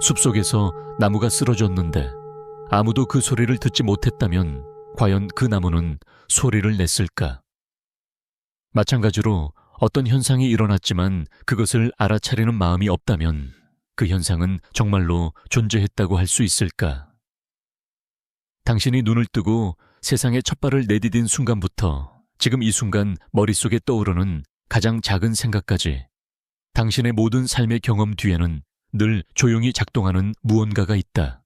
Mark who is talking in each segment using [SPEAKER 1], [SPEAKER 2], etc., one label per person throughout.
[SPEAKER 1] 숲속에서 나무가 쓰러졌는데 아무도 그 소리를 듣지 못했다면 과연 그 나무는 소리를 냈을까? 마찬가지로 어떤 현상이 일어났지만 그것을 알아차리는 마음이 없다면 그 현상은 정말로 존재했다고 할 수 있을까? 당신이 눈을 뜨고 세상에 첫 발을 내디딘 순간부터 지금 이 순간 머릿속에 떠오르는 가장 작은 생각까지 당신의 모든 삶의 경험 뒤에는 늘 조용히 작동하는 무언가가 있다.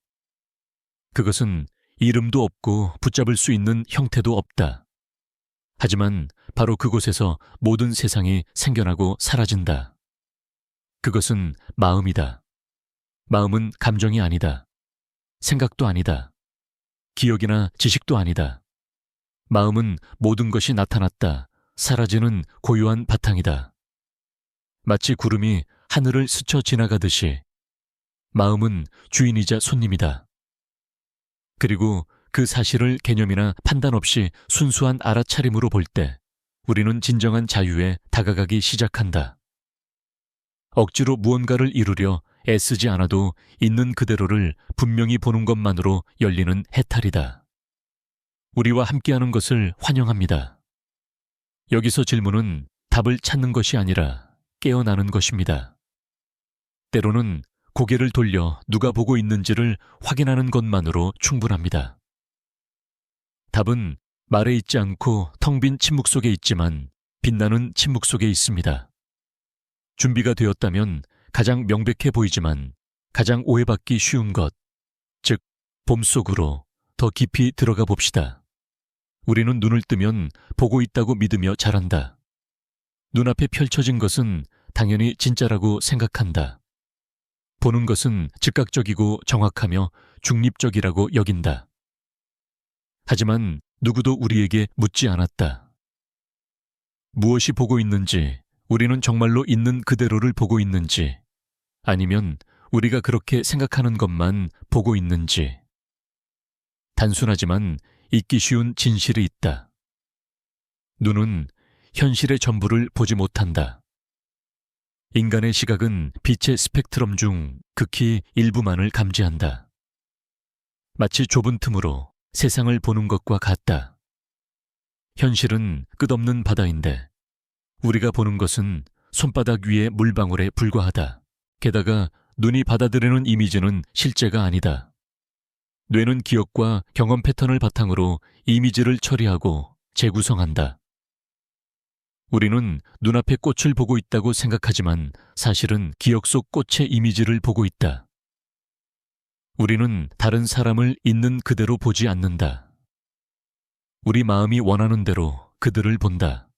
[SPEAKER 1] 그것은 이름도 없고 붙잡을 수 있는 형태도 없다. 하지만 바로 그곳에서 모든 세상이 생겨나고 사라진다. 그것은 마음이다. 마음은 감정이 아니다. 생각도 아니다. 기억이나 지식도 아니다. 마음은 모든 것이 나타났다. 사라지는 고유한 바탕이다. 마치 구름이 하늘을 스쳐 지나가듯이 마음은 주인이자 손님이다. 그리고 그 사실을 개념이나 판단 없이 순수한 알아차림으로 볼 때 우리는 진정한 자유에 다가가기 시작한다. 억지로 무언가를 이루려 애쓰지 않아도 있는 그대로를 분명히 보는 것만으로 열리는 해탈이다. 우리와 함께하는 것을 환영합니다. 여기서 질문은 답을 찾는 것이 아니라 깨어나는 것입니다. 때로는 고개를 돌려 누가 보고 있는지를 확인하는 것만으로 충분합니다. 답은 말에 있지 않고 텅 빈 침묵 속에 있지만 빛나는 침묵 속에 있습니다. 준비가 되었다면 가장 명백해 보이지만 가장 오해받기 쉬운 것, 즉, 봄 속으로 더 깊이 들어가 봅시다. 우리는 눈을 뜨면 보고 있다고 믿으며 자란다. 눈앞에 펼쳐진 것은 당연히 진짜라고 생각한다. 보는 것은 즉각적이고 정확하며 중립적이라고 여긴다. 하지만 누구도 우리에게 묻지 않았다. 무엇이 보고 있는지, 우리는 정말로 있는 그대로를 보고 있는지, 아니면 우리가 그렇게 생각하는 것만 보고 있는지. 단순하지만 잊기 쉬운 진실이 있다. 눈은 현실의 전부를 보지 못한다. 인간의 시각은 빛의 스펙트럼 중 극히 일부만을 감지한다. 마치 좁은 틈으로 세상을 보는 것과 같다. 현실은 끝없는 바다인데 우리가 보는 것은 손바닥 위의 물방울에 불과하다. 게다가 눈이 받아들이는 이미지는 실제가 아니다. 뇌는 기억과 경험 패턴을 바탕으로 이미지를 처리하고 재구성한다. 우리는 눈앞에 꽃을 보고 있다고 생각하지만 사실은 기억 속 꽃의 이미지를 보고 있다. 우리는 다른 사람을 있는 그대로 보지 않는다. 우리 마음이 원하는 대로 그들을 본다.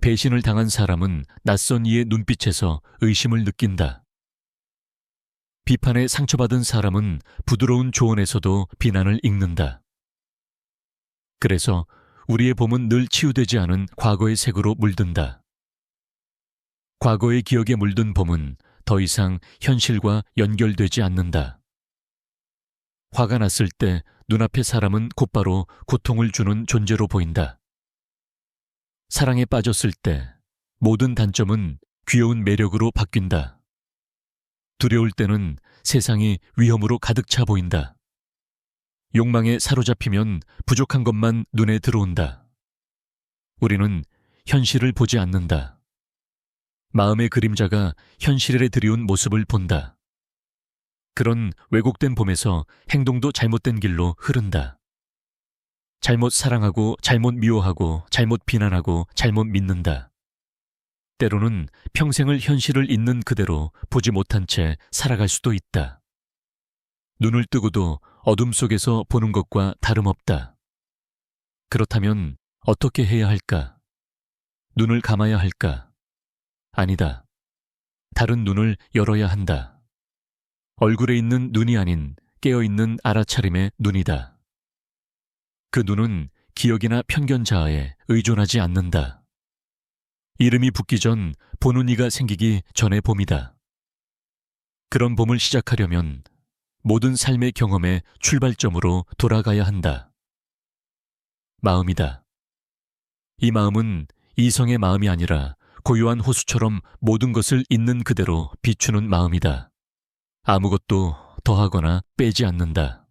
[SPEAKER 1] 배신을 당한 사람은 낯선 이의 눈빛에서 의심을 느낀다. 비판에 상처받은 사람은 부드러운 조언에서도 비난을 읽는다. 그래서 우리의 봄은 늘 치유되지 않은 과거의 색으로 물든다. 과거의 기억에 물든 봄은 더 이상 현실과 연결되지 않는다. 화가 났을 때 눈앞의 사람은 곧바로 고통을 주는 존재로 보인다. 사랑에 빠졌을 때 모든 단점은 귀여운 매력으로 바뀐다. 두려울 때는 세상이 위험으로 가득 차 보인다. 욕망에 사로잡히면 부족한 것만 눈에 들어온다. 우리는 현실을 보지 않는다. 마음의 그림자가 현실에 들이운 모습을 본다. 그런 왜곡된 봄에서 행동도 잘못된 길로 흐른다. 잘못 사랑하고, 잘못 미워하고, 잘못 비난하고, 잘못 믿는다. 때로는 평생을 현실을 있는 그대로 보지 못한 채 살아갈 수도 있다. 눈을 뜨고도 어둠 속에서 보는 것과 다름없다. 그렇다면 어떻게 해야 할까? 눈을 감아야 할까? 아니다. 다른 눈을 열어야 한다. 얼굴에 있는 눈이 아닌 깨어있는 알아차림의 눈이다. 그 눈은 기억이나 편견 자아에 의존하지 않는다. 이름이 붙기 전 보는 이가 생기기 전의 봄이다. 그런 봄을 시작하려면 모든 삶의 경험의 출발점으로 돌아가야 한다. 마음이다. 이 마음은 이성의 마음이 아니라 고요한 호수처럼 모든 것을 있는 그대로 비추는 마음이다. 아무것도 더하거나 빼지 않는다.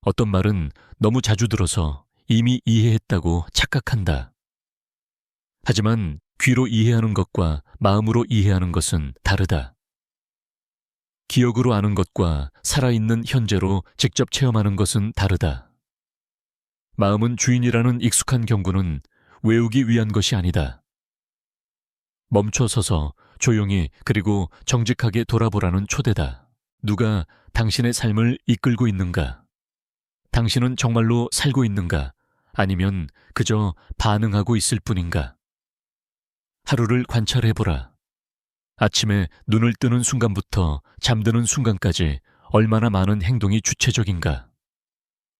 [SPEAKER 1] 어떤 말은 너무 자주 들어서 이미 이해했다고 착각한다. 하지만 귀로 이해하는 것과 마음으로 이해하는 것은 다르다. 기억으로 아는 것과 살아있는 현재로 직접 체험하는 것은 다르다. 마음은 주인이라는 익숙한 경구는 외우기 위한 것이 아니다. 멈춰 서서 조용히 그리고 정직하게 돌아보라는 초대다. 누가 당신의 삶을 이끌고 있는가? 당신은 정말로 살고 있는가? 아니면 그저 반응하고 있을 뿐인가? 하루를 관찰해보라. 아침에 눈을 뜨는 순간부터 잠드는 순간까지 얼마나 많은 행동이 주체적인가?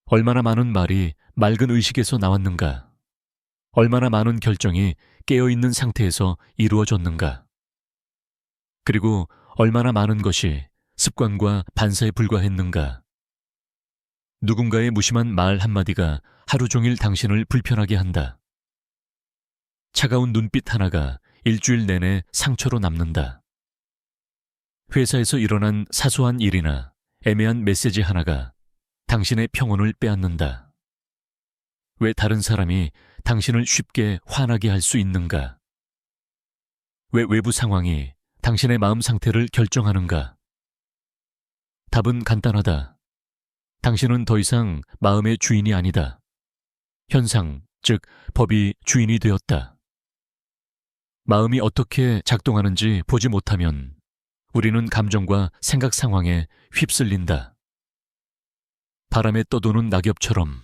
[SPEAKER 1] 얼마나 많은 말이 맑은 의식에서 나왔는가? 얼마나 많은 결정이 깨어있는 상태에서 이루어졌는가? 그리고 얼마나 많은 것이 습관과 반사에 불과했는가? 누군가의 무심한 말 한마디가 하루 종일 당신을 불편하게 한다. 차가운 눈빛 하나가 일주일 내내 상처로 남는다. 회사에서 일어난 사소한 일이나 애매한 메시지 하나가 당신의 평온을 빼앗는다. 왜 다른 사람이 당신을 쉽게 화나게 할 수 있는가? 왜 외부 상황이 당신의 마음 상태를 결정하는가? 답은 간단하다. 당신은 더 이상 마음의 주인이 아니다. 현상, 즉, 법이 주인이 되었다. 마음이 어떻게 작동하는지 보지 못하면 우리는 감정과 생각 상황에 휩쓸린다. 바람에 떠도는 낙엽처럼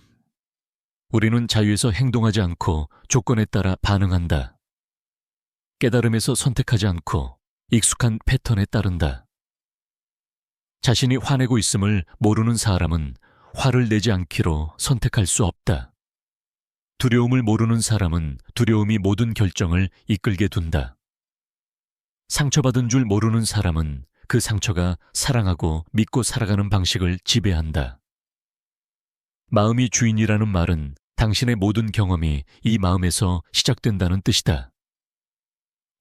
[SPEAKER 1] 우리는 자유에서 행동하지 않고 조건에 따라 반응한다. 깨달음에서 선택하지 않고 익숙한 패턴에 따른다. 자신이 화내고 있음을 모르는 사람은 화를 내지 않기로 선택할 수 없다. 두려움을 모르는 사람은 두려움이 모든 결정을 이끌게 둔다. 상처받은 줄 모르는 사람은 그 상처가 사랑하고 믿고 살아가는 방식을 지배한다. 마음이 주인이라는 말은 당신의 모든 경험이 이 마음에서 시작된다는 뜻이다.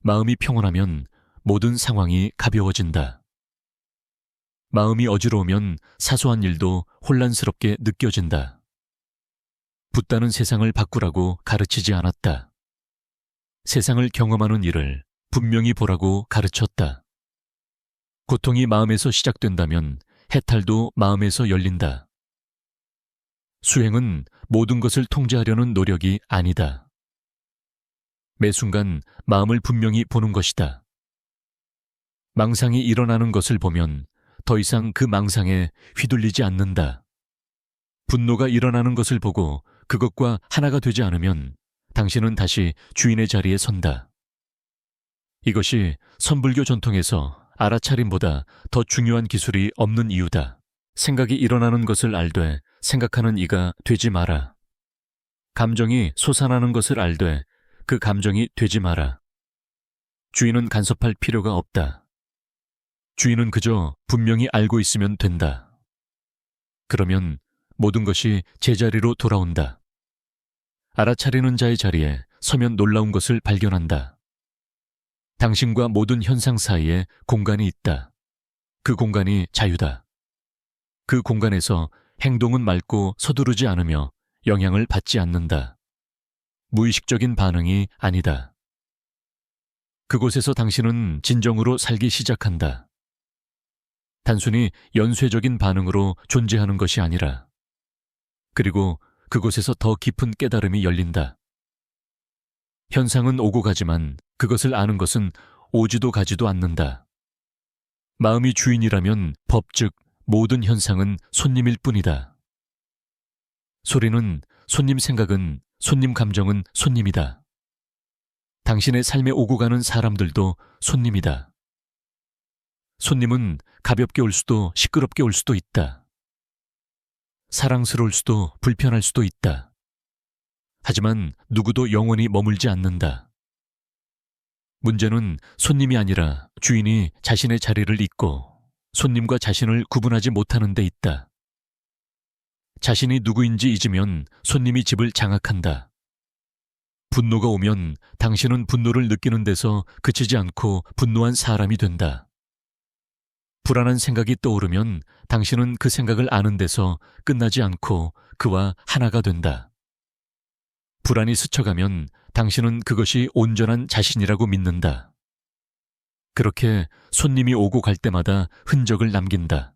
[SPEAKER 1] 마음이 평온하면 모든 상황이 가벼워진다. 마음이 어지러우면 사소한 일도 혼란스럽게 느껴진다. 붙다는 세상을 바꾸라고 가르치지 않았다. 세상을 경험하는 일을 분명히 보라고 가르쳤다. 고통이 마음에서 시작된다면 해탈도 마음에서 열린다. 수행은 모든 것을 통제하려는 노력이 아니다. 매 순간 마음을 분명히 보는 것이다. 망상이 일어나는 것을 보면 더 이상 그 망상에 휘둘리지 않는다. 분노가 일어나는 것을 보고 그것과 하나가 되지 않으면 당신은 다시 주인의 자리에 선다. 이것이 선불교 전통에서 알아차림보다 더 중요한 기술이 없는 이유다. 생각이 일어나는 것을 알되 생각하는 이가 되지 마라. 감정이 솟아나는 것을 알되 그 감정이 되지 마라. 주인은 간섭할 필요가 없다. 주인은 그저 분명히 알고 있으면 된다. 그러면 모든 것이 제자리로 돌아온다. 알아차리는 자의 자리에 서면 놀라운 것을 발견한다. 당신과 모든 현상 사이에 공간이 있다. 그 공간이 자유다. 그 공간에서 행동은 맑고 서두르지 않으며 영향을 받지 않는다. 무의식적인 반응이 아니다. 그곳에서 당신은 진정으로 살기 시작한다. 단순히 연쇄적인 반응으로 존재하는 것이 아니라 그리고 그곳에서 더 깊은 깨달음이 열린다. 현상은 오고 가지만 그것을 아는 것은 오지도 가지도 않는다. 마음이 주인이라면 법, 즉, 모든 현상은 손님일 뿐이다. 소리는 손님 생각은 손님 감정은 손님이다. 당신의 삶에 오고 가는 사람들도 손님이다. 손님은 가볍게 올 수도 시끄럽게 올 수도 있다. 사랑스러울 수도 불편할 수도 있다. 하지만 누구도 영원히 머물지 않는다. 문제는 손님이 아니라 주인이 자신의 자리를 잇고 손님과 자신을 구분하지 못하는 데 있다. 자신이 누구인지 잊으면 손님이 집을 장악한다. 분노가 오면 당신은 분노를 느끼는 데서 그치지 않고 분노한 사람이 된다. 불안한 생각이 떠오르면 당신은 그 생각을 아는 데서 끝나지 않고 그와 하나가 된다. 불안이 스쳐가면 당신은 그것이 온전한 자신이라고 믿는다. 그렇게 손님이 오고 갈 때마다 흔적을 남긴다.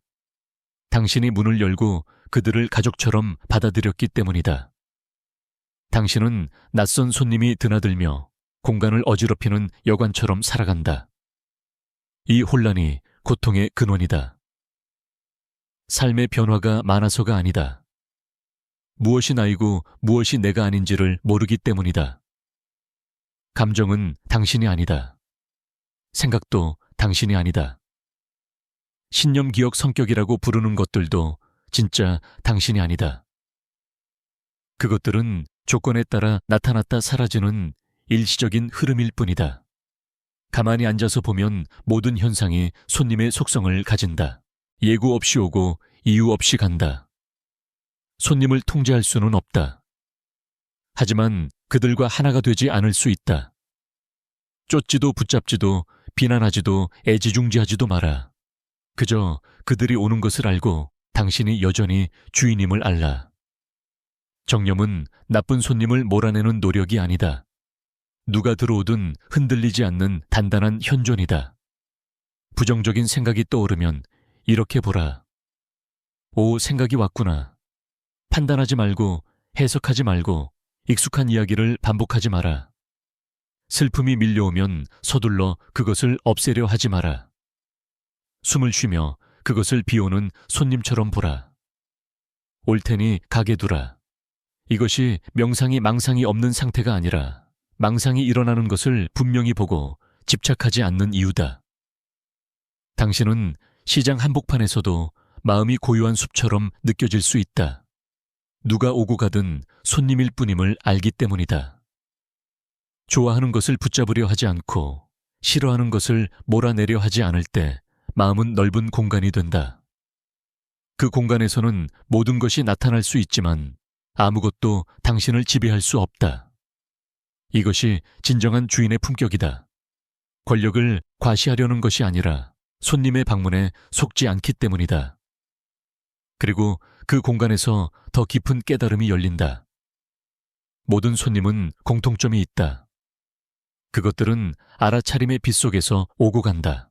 [SPEAKER 1] 당신이 문을 열고 그들을 가족처럼 받아들였기 때문이다. 당신은 낯선 손님이 드나들며 공간을 어지럽히는 여관처럼 살아간다. 이 혼란이 고통의 근원이다. 삶의 변화가 많아서가 아니다. 무엇이 나이고 무엇이 내가 아닌지를 모르기 때문이다. 감정은 당신이 아니다. 생각도 당신이 아니다. 신념, 기억, 성격이라고 부르는 것들도 진짜 당신이 아니다. 그것들은 조건에 따라 나타났다 사라지는 일시적인 흐름일 뿐이다. 가만히 앉아서 보면 모든 현상이 손님의 속성을 가진다. 예고 없이 오고 이유 없이 간다. 손님을 통제할 수는 없다. 하지만 그들과 하나가 되지 않을 수 있다. 쫓지도 붙잡지도 비난하지도 애지중지하지도 마라. 그저 그들이 오는 것을 알고 당신이 여전히 주인임을 알라. 정념은 나쁜 손님을 몰아내는 노력이 아니다. 누가 들어오든 흔들리지 않는 단단한 현존이다. 부정적인 생각이 떠오르면 이렇게 보라. 오, 생각이 왔구나. 판단하지 말고 해석하지 말고 익숙한 이야기를 반복하지 마라. 슬픔이 밀려오면 서둘러 그것을 없애려 하지 마라. 숨을 쉬며 그것을 비오는 손님처럼 보라. 올 테니 가게 두라. 이것이 명상이 망상이 없는 상태가 아니라 망상이 일어나는 것을 분명히 보고 집착하지 않는 이유다. 당신은 시장 한복판에서도 마음이 고요한 숲처럼 느껴질 수 있다. 누가 오고 가든 손님일 뿐임을 알기 때문이다. 좋아하는 것을 붙잡으려 하지 않고 싫어하는 것을 몰아내려 하지 않을 때 마음은 넓은 공간이 된다. 그 공간에서는 모든 것이 나타날 수 있지만 아무것도 당신을 지배할 수 없다. 이것이 진정한 주인의 품격이다. 권력을 과시하려는 것이 아니라 손님의 방문에 속지 않기 때문이다. 그리고 그 공간에서 더 깊은 깨달음이 열린다. 모든 손님은 공통점이 있다. 그것들은 알아차림의 빛 속에서 오고 간다.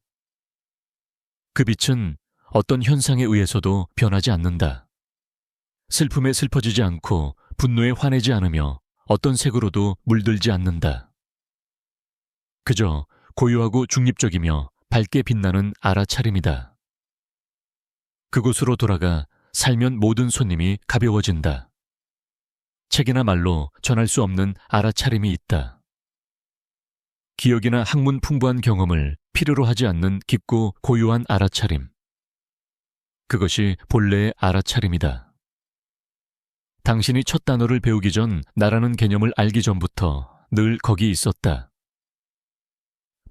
[SPEAKER 1] 그 빛은 어떤 현상에 의해서도 변하지 않는다. 슬픔에 슬퍼지지 않고 분노에 화내지 않으며 어떤 색으로도 물들지 않는다. 그저 고요하고 중립적이며 밝게 빛나는 알아차림이다. 그곳으로 돌아가 살면 모든 손님이 가벼워진다. 책이나 말로 전할 수 없는 알아차림이 있다. 기억이나 학문 풍부한 경험을 필요로 하지 않는 깊고 고요한 알아차림. 그것이 본래의 알아차림이다. 당신이 첫 단어를 배우기 전 나라는 개념을 알기 전부터 늘 거기 있었다.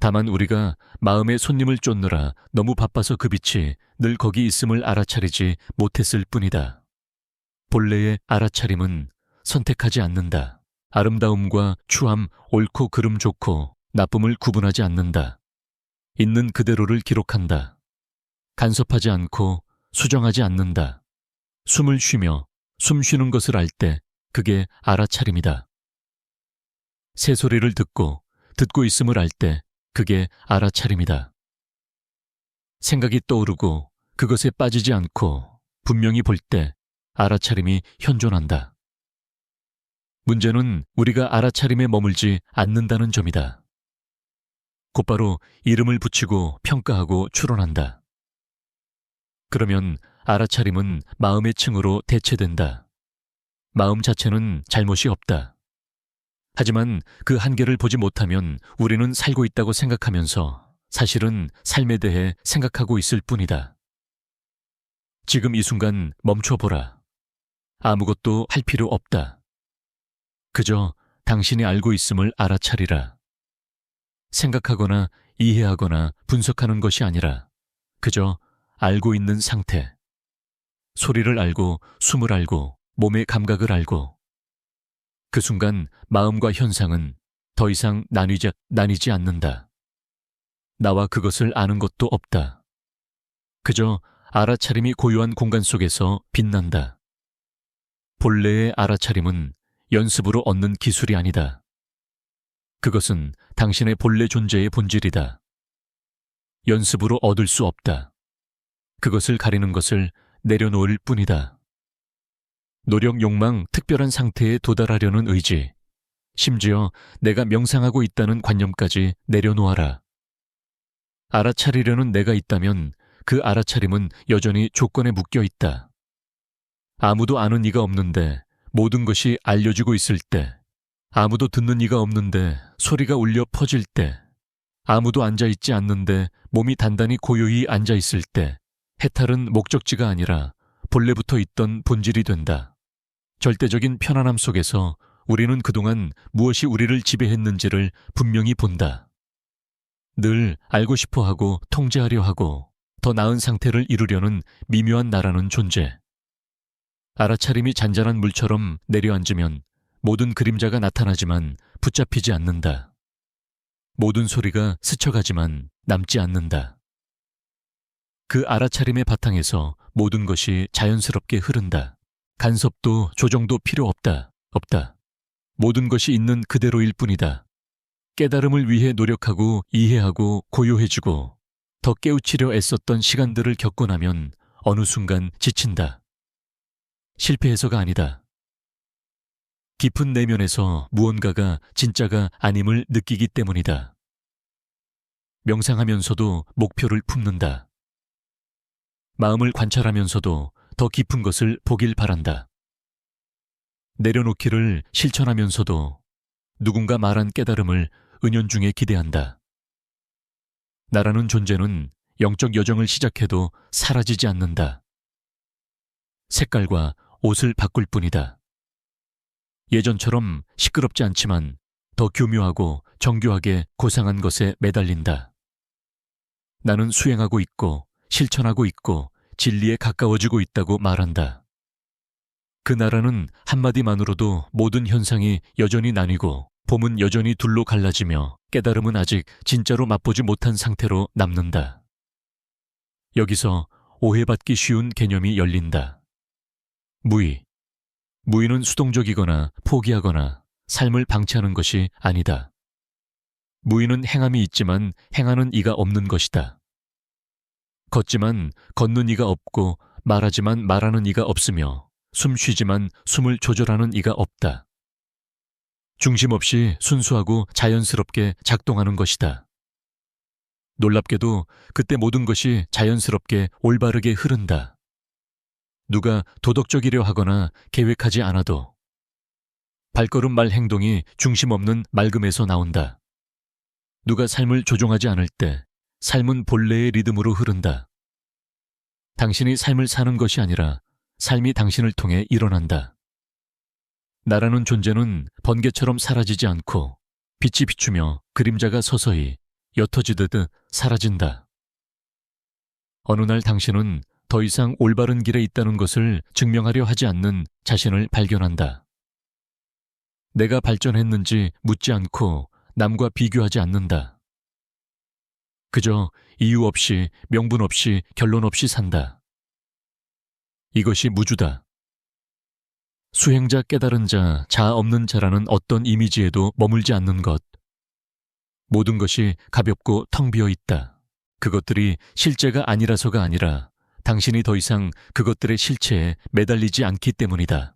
[SPEAKER 1] 다만 우리가 마음의 손님을 쫓느라 너무 바빠서 그 빛이 늘 거기 있음을 알아차리지 못했을 뿐이다. 본래의 알아차림은 선택하지 않는다. 아름다움과 추함, 옳고 그름 좋고 나쁨을 구분하지 않는다. 있는 그대로를 기록한다. 간섭하지 않고 수정하지 않는다. 숨을 쉬며 숨 쉬는 것을 알 때 그게 알아차림이다. 새소리를 듣고 듣고 있음을 알 때 그게 알아차림이다. 생각이 떠오르고 그것에 빠지지 않고 분명히 볼 때 알아차림이 현존한다. 문제는 우리가 알아차림에 머물지 않는다는 점이다. 곧바로 이름을 붙이고 평가하고 추론한다. 그러면 알아차림은 마음의 층으로 대체된다. 마음 자체는 잘못이 없다. 하지만 그 한계를 보지 못하면 우리는 살고 있다고 생각하면서 사실은 삶에 대해 생각하고 있을 뿐이다. 지금 이 순간 멈춰보라. 아무것도 할 필요 없다. 그저 당신이 알고 있음을 알아차리라. 생각하거나 이해하거나 분석하는 것이 아니라 그저 알고 있는 상태. 소리를 알고 숨을 알고 몸의 감각을 알고 그 순간 마음과 현상은 더 이상 나뉘지, 나뉘지 않는다. 나와 그것을 아는 것도 없다. 그저 알아차림이 고요한 공간 속에서 빛난다. 본래의 알아차림은 연습으로 얻는 기술이 아니다. 그것은 당신의 본래 존재의 본질이다. 연습으로 얻을 수 없다. 그것을 가리는 것을 내려놓을 뿐이다. 노력, 욕망, 특별한 상태에 도달하려는 의지, 심지어 내가 명상하고 있다는 관념까지 내려놓아라. 알아차리려는 내가 있다면 그 알아차림은 여전히 조건에 묶여 있다. 아무도 아는 이가 없는데 모든 것이 알려지고 있을 때, 아무도 듣는 이가 없는데 소리가 울려 퍼질 때, 아무도 앉아 있지 않는데 몸이 단단히 고요히 앉아 있을 때, 해탈은 목적지가 아니라 본래부터 있던 본질이 된다. 절대적인 편안함 속에서 우리는 그동안 무엇이 우리를 지배했는지를 분명히 본다. 늘 알고 싶어 하고 통제하려 하고 더 나은 상태를 이루려는 미묘한 나라는 존재. 알아차림이 잔잔한 물처럼 내려앉으면 모든 그림자가 나타나지만 붙잡히지 않는다. 모든 소리가 스쳐가지만 남지 않는다. 그 알아차림의 바탕에서 모든 것이 자연스럽게 흐른다. 간섭도 조정도 필요 없다. 없다. 모든 것이 있는 그대로일 뿐이다. 깨달음을 위해 노력하고 이해하고 고요해지고 더 깨우치려 애썼던 시간들을 겪고 나면 어느 순간 지친다. 실패해서가 아니다. 깊은 내면에서 무언가가 진짜가 아님을 느끼기 때문이다. 명상하면서도 목표를 품는다. 마음을 관찰하면서도 더 깊은 것을 보길 바란다. 내려놓기를 실천하면서도 누군가 말한 깨달음을 은연중에 기대한다. 나라는 존재는 영적 여정을 시작해도 사라지지 않는다. 색깔과 옷을 바꿀 뿐이다. 예전처럼 시끄럽지 않지만 더 교묘하고 정교하게 고상한 것에 매달린다. 나는 수행하고 있고 실천하고 있고 진리에 가까워지고 있다고 말한다. 그 나라는 한마디만으로도 모든 현상이 여전히 나뉘고 봄은 여전히 둘로 갈라지며 깨달음은 아직 진짜로 맛보지 못한 상태로 남는다. 여기서 오해받기 쉬운 개념이 열린다. 무의. 무의는 수동적이거나 포기하거나 삶을 방치하는 것이 아니다. 무의는 행함이 있지만 행하는 이가 없는 것이다. 걷지만 걷는 이가 없고 말하지만 말하는 이가 없으며 숨 쉬지만 숨을 조절하는 이가 없다. 중심 없이 순수하고 자연스럽게 작동하는 것이다. 놀랍게도 그때 모든 것이 자연스럽게 올바르게 흐른다. 누가 도덕적이려 하거나 계획하지 않아도 발걸음 말 행동이 중심 없는 맑음에서 나온다. 누가 삶을 조종하지 않을 때 삶은 본래의 리듬으로 흐른다. 당신이 삶을 사는 것이 아니라 삶이 당신을 통해 일어난다. 나라는 존재는 번개처럼 사라지지 않고 빛이 비추며 그림자가 서서히 옅어지듯 사라진다. 어느 날 당신은 더 이상 올바른 길에 있다는 것을 증명하려 하지 않는 자신을 발견한다. 내가 발전했는지 묻지 않고 남과 비교하지 않는다. 그저 이유 없이 명분 없이 결론 없이 산다. 이것이 무주다. 수행자 깨달은 자, 자 없는 자라는 어떤 이미지에도 머물지 않는 것. 모든 것이 가볍고 텅 비어 있다. 그것들이 실제가 아니라서가 아니라 당신이 더 이상 그것들의 실체에 매달리지 않기 때문이다.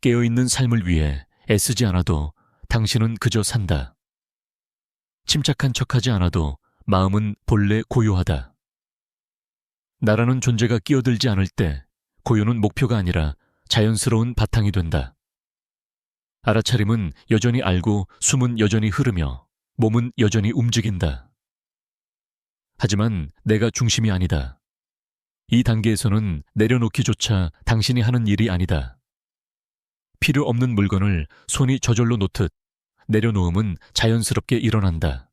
[SPEAKER 1] 깨어있는 삶을 위해 애쓰지 않아도 당신은 그저 산다. 침착한 척하지 않아도 마음은 본래 고요하다. 나라는 존재가 끼어들지 않을 때 고요는 목표가 아니라 자연스러운 바탕이 된다. 알아차림은 여전히 알고 숨은 여전히 흐르며 몸은 여전히 움직인다. 하지만 내가 중심이 아니다. 이 단계에서는 내려놓기조차 당신이 하는 일이 아니다. 필요 없는 물건을 손이 저절로 놓듯 내려놓음은 자연스럽게 일어난다.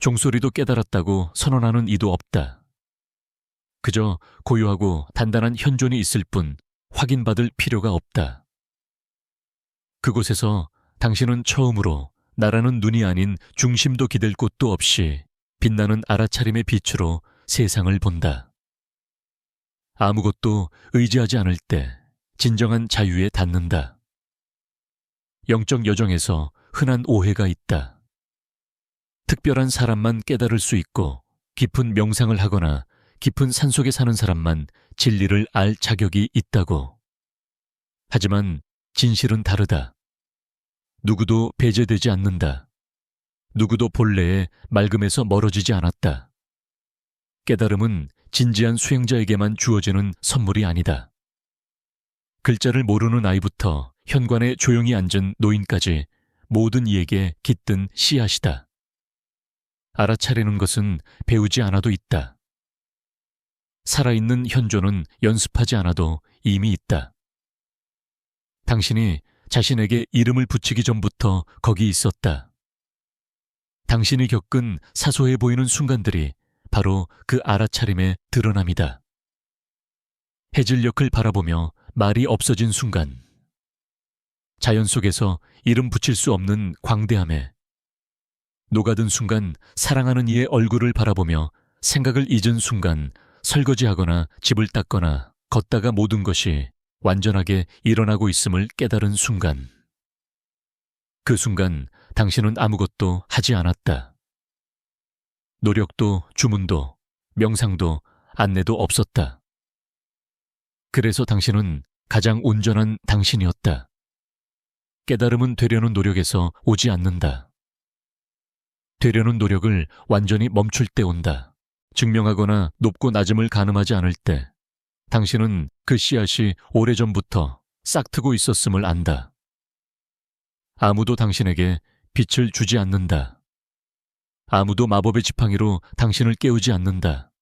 [SPEAKER 1] 종소리도 깨달았다고 선언하는 이도 없다. 그저 고요하고 단단한 현존이 있을 뿐 확인받을 필요가 없다. 그곳에서 당신은 처음으로 나라는 눈이 아닌 중심도 기댈 곳도 없이 빛나는 알아차림의 빛으로 세상을 본다. 아무것도 의지하지 않을 때 진정한 자유에 닿는다. 영적 여정에서 흔한 오해가 있다. 특별한 사람만 깨달을 수 있고 깊은 명상을 하거나 깊은 산속에 사는 사람만 진리를 알 자격이 있다고. 하지만 진실은 다르다. 누구도 배제되지 않는다. 누구도 본래의 맑음에서 멀어지지 않았다. 깨달음은 진지한 수행자에게만 주어지는 선물이 아니다. 글자를 모르는 아이부터 현관에 조용히 앉은 노인까지 모든 이에게 깃든 씨앗이다. 알아차리는 것은 배우지 않아도 있다. 살아있는 현존은 연습하지 않아도 이미 있다. 당신이 자신에게 이름을 붙이기 전부터 거기 있었다. 당신이 겪은 사소해 보이는 순간들이 바로 그 알아차림의 드러남이다. 해질녘을 바라보며 말이 없어진 순간, 자연 속에서 이름 붙일 수 없는 광대함에 녹아든 순간 사랑하는 이의 얼굴을 바라보며 생각을 잊은 순간 설거지하거나 집을 닦거나 걷다가 모든 것이 완전하게 일어나고 있음을 깨달은 순간. 그 순간 당신은 아무것도 하지 않았다. 노력도 주문도 명상도 안내도 없었다. 그래서 당신은 가장 온전한 당신이었다. 깨달음은 되려는 노력에서 오지 않는다. 되려는 노력을 완전히 멈출 때 온다. 증명하거나 높고 낮음을 가늠하지 않을 때 당신은 그 씨앗이 오래전부터 싹트고 있었음을 안다. 아무도 당신에게 빛을 주지 않는다. 아무도 마법의 지팡이로 당신을 깨우지 않는다.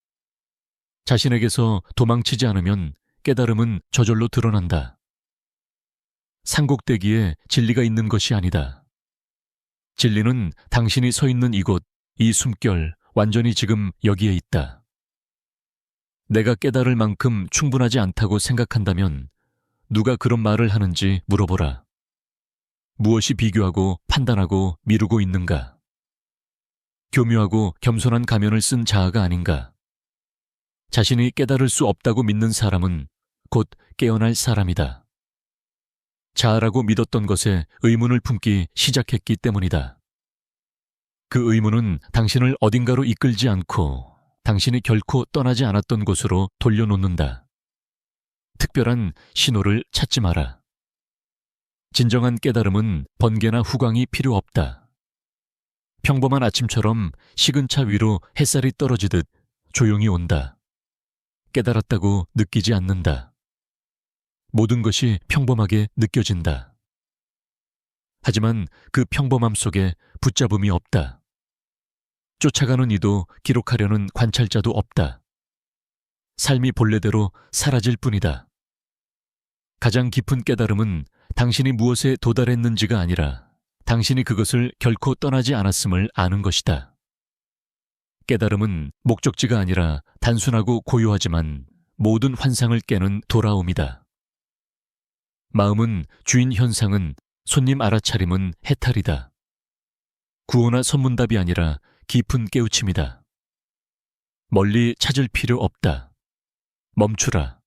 [SPEAKER 1] 자신에게서 도망치지 않으면 깨달음은 저절로 드러난다. 상곡대기에 진리가 있는 것이 아니다. 진리는 당신이 서 있는 이곳, 이 숨결, 완전히 지금 여기에 있다. 내가 깨달을 만큼 충분하지 않다고 생각한다면 누가 그런 말을 하는지 물어보라. 무엇이 비교하고 판단하고 미루고 있는가? 교묘하고 겸손한 가면을 쓴 자아가 아닌가? 자신이 깨달을 수 없다고 믿는 사람은 곧 깨어날 사람이다. 자아라고 믿었던 것에 의문을 품기 시작했기 때문이다. 그 의문은 당신을 어딘가로 이끌지 않고 당신이 결코 떠나지 않았던 곳으로 돌려놓는다. 특별한 신호를 찾지 마라. 진정한 깨달음은 번개나 후광이 필요 없다. 평범한 아침처럼 식은 차 위로 햇살이 떨어지듯 조용히 온다. 깨달았다고 느끼지 않는다. 모든 것이 평범하게 느껴진다. 하지만 그 평범함 속에 붙잡음이 없다. 쫓아가는 이도 기록하려는 관찰자도 없다. 삶이 본래대로 사라질 뿐이다. 가장 깊은 깨달음은 당신이 무엇에 도달했는지가 아니라 당신이 그것을 결코 떠나지 않았음을 아는 것이다. 깨달음은 목적지가 아니라 단순하고 고요하지만 모든 환상을 깨는 돌아옴이다. 마음은 주인 현상은 손님 알아차림은 해탈이다. 구호나 선문답이 아니라 깊은 깨우침이다. 멀리 찾을 필요 없다. 멈추라.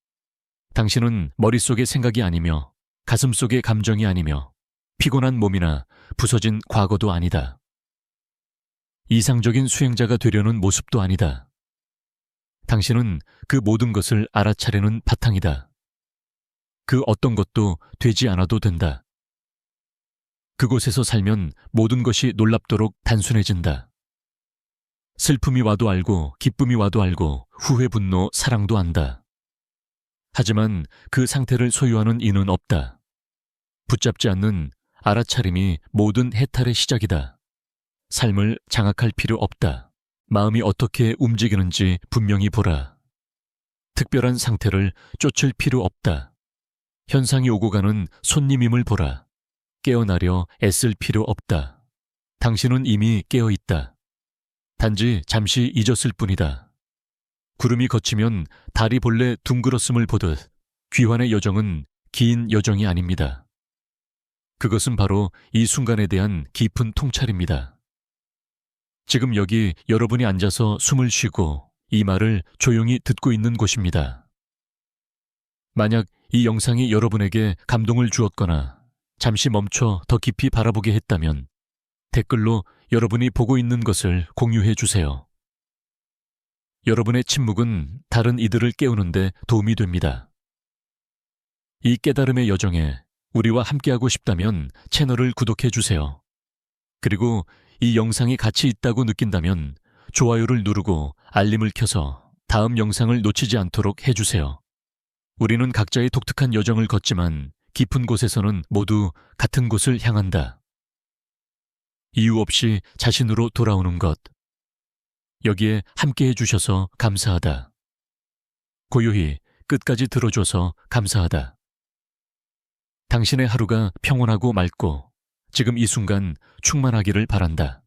[SPEAKER 1] 당신은 머릿속의 생각이 아니며 가슴 속의 감정이 아니며 피곤한 몸이나 부서진 과거도 아니다. 이상적인 수행자가 되려는 모습도 아니다. 당신은 그 모든 것을 알아차리는 바탕이다. 그 어떤 것도 되지 않아도 된다. 그곳에서 살면 모든 것이 놀랍도록 단순해진다. 슬픔이 와도 알고 기쁨이 와도 알고 후회 분노 사랑도 안다. 하지만 그 상태를 소유하는 이는 없다. 붙잡지 않는 알아차림이 모든 해탈의 시작이다. 삶을 장악할 필요 없다. 마음이 어떻게 움직이는지 분명히 보라. 특별한 상태를 쫓을 필요 없다. 현상이 오고 가는 손님임을 보라. 깨어나려 애쓸 필요 없다. 당신은 이미 깨어 있다. 단지 잠시 잊었을 뿐이다. 구름이 걷히면 달이 본래 둥글었음을 보듯 귀환의 여정은 긴 여정이 아닙니다. 그것은 바로 이 순간에 대한 깊은 통찰입니다. 지금 여기 여러분이 앉아서 숨을 쉬고 이 말을 조용히 듣고 있는 곳입니다. 만약 이 영상이 여러분에게 감동을 주었거나 잠시 멈춰 더 깊이 바라보게 했다면 댓글로 여러분이 보고 있는 것을 공유해 주세요. 여러분의 침묵은 다른 이들을 깨우는데 도움이 됩니다. 이 깨달음의 여정에 우리와 함께하고 싶다면 채널을 구독해 주세요. 그리고 이 영상이 가치 있다고 느낀다면 좋아요를 누르고 알림을 켜서 다음 영상을 놓치지 않도록 해주세요. 우리는 각자의 독특한 여정을 걷지만 깊은 곳에서는 모두 같은 곳을 향한다. 이유 없이 자신으로 돌아오는 것. 여기에 함께 해주셔서 감사하다. 고요히 끝까지 들어줘서 감사하다. 당신의 하루가 평온하고 맑고 지금 이 순간 충만하기를 바란다.